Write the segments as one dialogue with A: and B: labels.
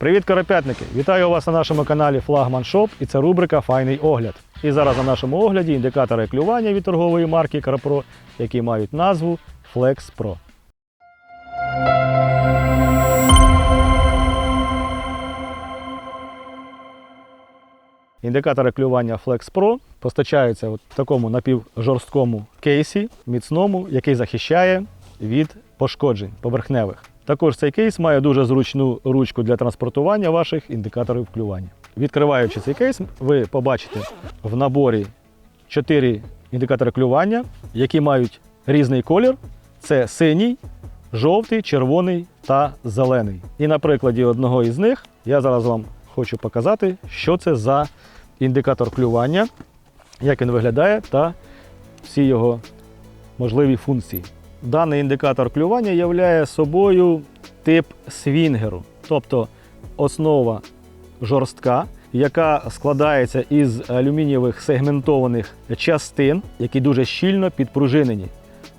A: Привіт, коропятники! Вітаю вас на нашому каналі Флагман Шоп і це рубрика Файний огляд. І зараз на нашому огляді індикатори клювання від торгової марки Карапро, які мають назву Flex Pro. Індикатори клювання Flex Pro постачаються от в такому напівжорсткому кейсі, міцному, який захищає від пошкоджень поверхневих. Також цей кейс має дуже зручну ручку для транспортування ваших індикаторів клювання. Відкриваючи цей кейс, ви побачите в наборі 4 індикатори клювання, які мають різний колір: це синій, жовтий, червоний та зелений. І на прикладі одного із них я зараз вам хочу показати, що це за індикатор клювання, як він виглядає та всі його можливі функції. Даний індикатор клювання являє собою тип свінгеру, тобто основа жорстка, яка складається із алюмінієвих сегментованих частин, які дуже щільно підпружинені.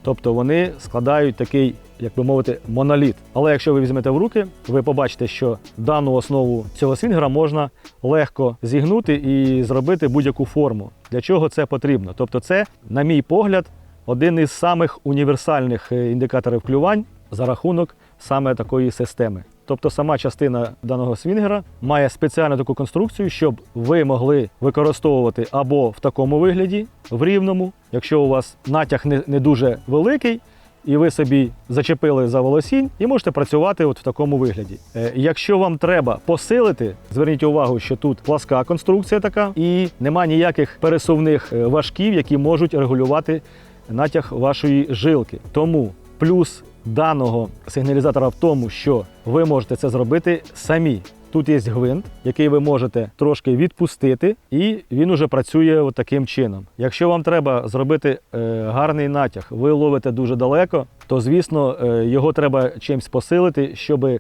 A: Тобто вони складають такий, як би мовити, моноліт. Але якщо ви візьмете в руки, ви побачите, що дану основу цього свінгера можна легко зігнути і зробити будь-яку форму. Для чого це потрібно? Тобто, це, на мій погляд, один із самих універсальних е, індикаторів клювань за рахунок саме такої системи. Тобто сама частина даного свінгера має спеціальну таку конструкцію, щоб ви могли використовувати або в такому вигляді, в рівному, якщо у вас натяг не, не дуже великий, і ви собі зачепили за волосінь, і можете працювати от в такому вигляді. Е, Якщо вам треба посилити, зверніть увагу, що тут пласка конструкція така, і нема ніяких пересувних е, важків, які можуть регулювати натяг вашої жилки. Тому плюс даного сигналізатора в тому, що ви можете це зробити самі. Тут є гвинт, який ви можете трошки відпустити, і він уже працює таким чином. Якщо вам треба зробити е, гарний натяг, ви ловите дуже далеко, то звісно е, його треба чимось посилити, щоб е,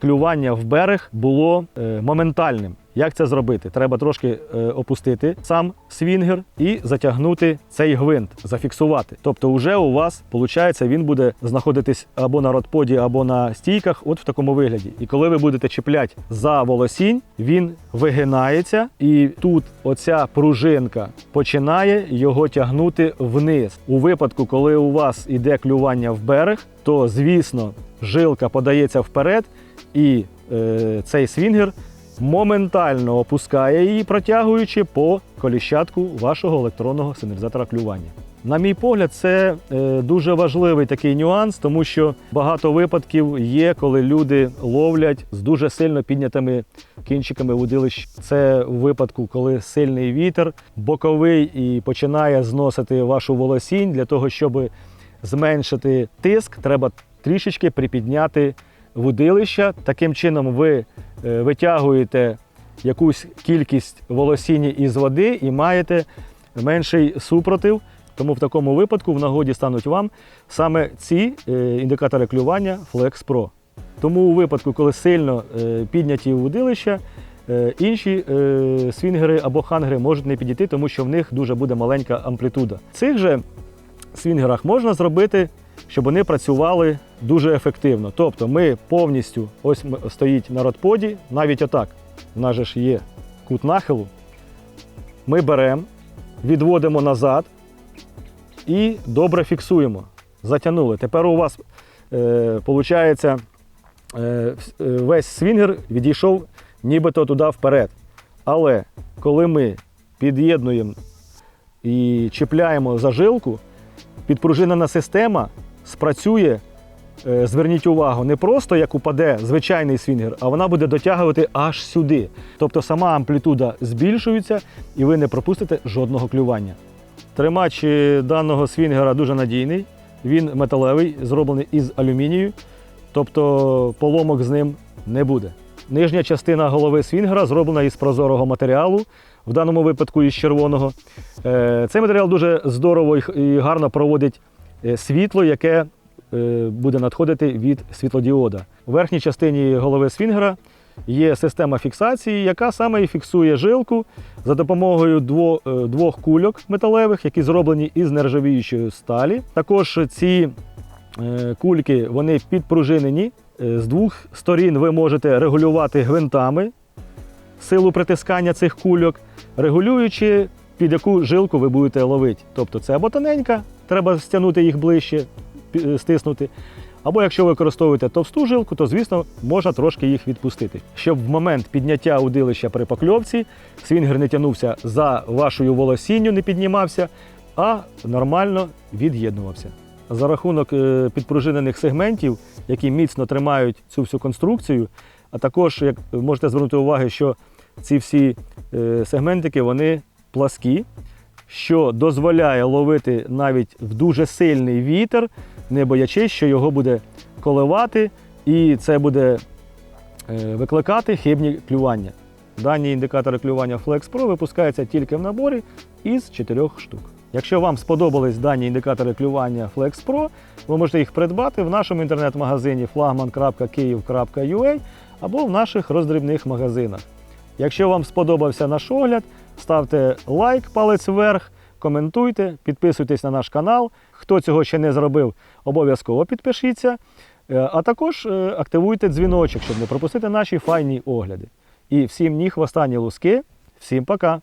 A: клювання в берег було моментальним. Як це зробити? Треба трошки е, опустити сам свінгер і затягнути цей гвинт, зафіксувати. Тобто, вже у вас виходить, він буде знаходитись або на родподі, або на стійках, от в такому вигляді. І коли ви будете чіпляти за волосінь, він вигинається, і тут оця пружинка починає його тягнути вниз. У випадку, коли у вас іде клювання в берег, то звісно жилка подається вперед, і е, цей свінгер моментально опускає її, протягуючи по коліщатку вашого електронного сигналізатора клювання. На мій погляд, це е, дуже важливий такий нюанс, тому що багато випадків є, коли люди ловлять з дуже сильно піднятими кінчиками вудилищ. Це в випадку, коли сильний вітер, боковий і починає зносити вашу волосінь. Для того, щоб зменшити тиск, треба трішечки припідняти вудилища. Таким чином ви е, витягуєте якусь кількість волосіння із води і маєте менший супротив. Тому в такому випадку в нагоді стануть вам саме ці е, індикатори клювання Flex Pro. Тому у випадку, коли сильно е, підняті вудилища, інші свінгери або хангери можуть не підійти, тому що в них дуже буде маленька амплітуда. В цих же свінгерах можна зробити, щоб вони працювали дуже ефективно. Тобто ми повністю, ось стоїть на родподі, навіть отак, в нас же ж є кут нахилу. Ми беремо, відводимо назад і добре фіксуємо. Затягнули. Тепер у вас е, е, е, весь свінгер відійшов нібито туди вперед. Але коли ми під'єднуємо і чіпляємо за жилку, підпружинена система спрацює, е, зверніть увагу, не просто як упаде звичайний свінгер, а вона буде дотягувати аж сюди. Тобто сама амплітуда збільшується і ви не пропустите жодного клювання. Тримач е, даного свінгера дуже надійний. Він металевий, зроблений із алюмінію, тобто поломок з ним не буде. Нижня частина голови свінгера зроблена із прозорого матеріалу, в даному випадку із червоного. Е, Цей матеріал дуже здорово і гарно проводить світло, яке е, буде надходити від світлодіода. У верхній частині голови свінгера є система фіксації, яка саме і фіксує жилку за допомогою е, двох кульок металевих, які зроблені із нержавіючої сталі. Також ці е, кульки вони підпружинені Е, З двох сторін ви можете регулювати гвинтами силу притискання цих кульок, регулюючи, під яку жилку ви будете ловити. Тобто це або тоненька, треба стягнути їх ближче, стиснути. Або якщо ви використовуєте товсту жилку, то звісно можна трошки їх відпустити. Щоб в момент підняття удилища при покльовці свінгер не тягнувся за вашою волосінню, не піднімався, а нормально від'єднувався. За рахунок е, підпружинених сегментів, які міцно тримають цю всю конструкцію, а також як можете звернути увагу, що ці всі е, сегментики вони пласкі, що дозволяє ловити навіть в дуже сильний вітер, не боячись, що його буде коливати, і це буде е, викликати хибні клювання. Дані індикатори клювання Flex Pro випускаються тільки в наборі із 4 штук. Якщо вам сподобались дані індикатори клювання Flex Pro, ви можете їх придбати в нашому інтернет-магазині flagman.kyiv.ua або в наших роздрібних магазинах. Якщо вам сподобався наш огляд, ставте лайк, палець вверх, коментуйте, підписуйтесь на наш канал. Хто цього ще не зробив, обов'язково підпишіться. Е, А також е, активуйте дзвіночок, щоб не пропустити наші файні огляди. І всім ніг в останні луски. Всім пока!